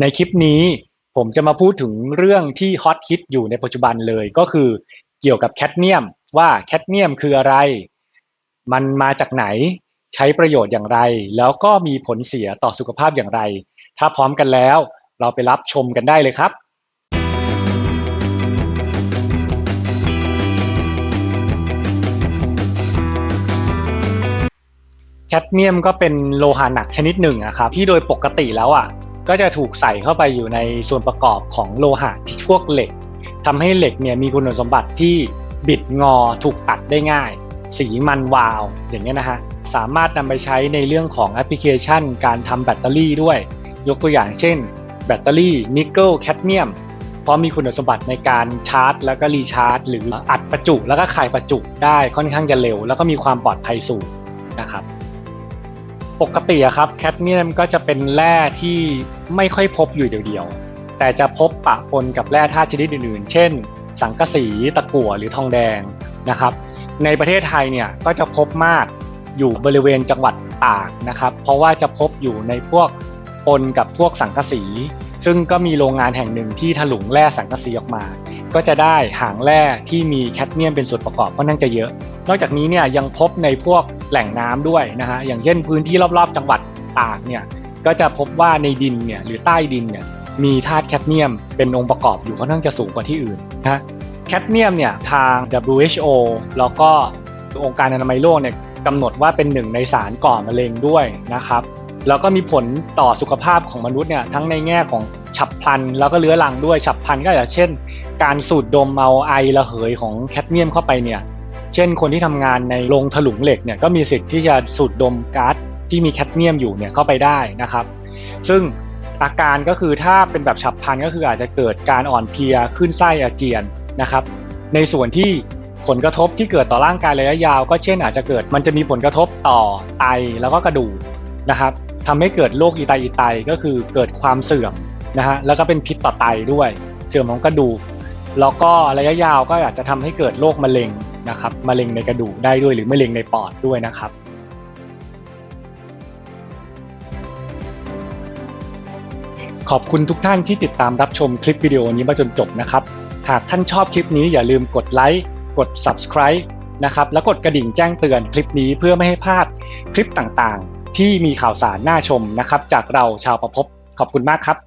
ในคลิปนี้ผมจะมาพูดถึงเรื่องที่ฮอตฮิตอยู่ในปัจจุบันเลยก็คือเกี่ยวกับแคดเมียมว่าแคดเมียมคืออะไร มันมาจากไหนใช้ประโยชน์อย่างไร แล้วก็มีผลเสียต่อสุขภาพอย่างไร ถ้าพร้อมกันแล้ว เราไปรับชมกันได้เลยครับ แคดเมียมก็เป็นโลหะหนักชนิดหนึ่งอะครับที่โดยปกติแล้วอะ ก็จะถูกใส่เข้าไปอยู่ในส่วนประกอบของโลหะที่พวกเหล็กทำให้เหล็กเนี่ยมีคุณสมบัติที่บิดงอถูกตัดได้ง่าย สีมันวาว อย่างนี้ยนะฮะสามารถนำไปใช้ในเรื่องของแอปพลิเคชัน การทำแบตเตอรี่ด้วย ยกตัวอย่างเช่น แบตเตอรี่นิกเกิลแคดเมียมเพราะมีคุณสมบัติในการชาร์จ แล้วก็รีชาร์จ หรืออัดประจุแล้วก็คายประจุได้ค่อนข้างจะเร็ว แล้วก็มีความปลอดภัยสูงนะครับ ปกติอะครับแคดเมียมก็จะเป็นแร่ที่ไม่ค่อยพบอยู่เดียวๆ แต่จะพบปะปนกับแร่ธาตุชนิดอื่นๆ เช่น สังกะสีตะกั่วหรือทองแดงนะครับ ในประเทศไทยเนี่ยก็จะพบมากอยู่บริเวณจังหวัดตากนะครับ เพราะว่าจะพบอยู่ในพวกปนกับพวกสังกะสี ซึ่งก็มีโรงงานแห่งหนึ่งที่ถลุงแร่สังกะสีออกมา ก็จะได้หางแร่ที่มีแคดเมียมเป็นส่วนประกอบค่อนข้างจะเยอะ นอกจากนี้เนี่ยยังพบในพวกแหล่งน้ำด้วยนะฮะอย่างเช่นพื้นที่รอบๆ จังหวัดตากเนี่ยก็จะพบว่าในดินเนี่ยหรือใต้ดินเนี่ยมีธาตุแคดเมียมเป็นองค์ประกอบอยู่ค่อนข้างจะสูงกว่าที่อื่นนะแคดเมียมเนี่ยทาง WHO แล้วก็องค์การอนามัยโลกเนี่ยกำหนดว่าเป็นหนึ่งในสารก่อมะเร็งด้วยนะครับแล้วก็มีผลต่อสุขภาพของมนุษย์เนี่ยทั้งในแง่ของฉับพลัน แล้วก็เรื้อรังด้วยฉับพลันก็อย่างเช่น การสูดดมเอาไอระเหยของแคดเมียมเข้าไปเนี่ย เช่น คนที่ทำงานในโรงถลุงเหล็กเนี่ยก็มีสิทธิ์ที่จะสูดดมก๊าซที่มีแคดเมียมอยู่เนี่ยเข้าไปได้นะครับ ซึ่งอาการก็คือถ้าเป็นแบบฉับพลันก็คืออาจจะเกิดการอ่อนเพลียขึ้นไส้อาเจียนนะครับ ในส่วนที่ผลกระทบที่เกิดต่อร่างกายระยะยาว ก็เช่นอาจจะเกิดมันจะมีผลกระทบต่อไตแล้วก็กระดูกนะครับทำให้เกิดโรคอีไตอีไตก็คือเกิดความเสื่อมนะฮะแล้วก็เป็นพิษต่อไตด้วย เสื่อมของกระดูก แล้วก็ระยะยาวก็อาจจะทำให้เกิดโรคมะเร็งนะครับมะเร็งในกระดูกได้ด้วยหรือมะเร็งในปอดด้วยนะครับขอบคุณทุกท่านที่ติดตามรับชมคลิปวิดีโอนี้มาจนจบนะครับ หากท่านชอบคลิปนี้อย่าลืมกดไลค์ กด subscribe นะครับ แล้วกดกระดิ่งแจ้งเตือนคลิปนี้เพื่อไม่ให้พลาดคลิปต่างๆ ที่มีข่าวสารน่าชมนะครับ จากเราชาวประพบขอบคุณมากครับ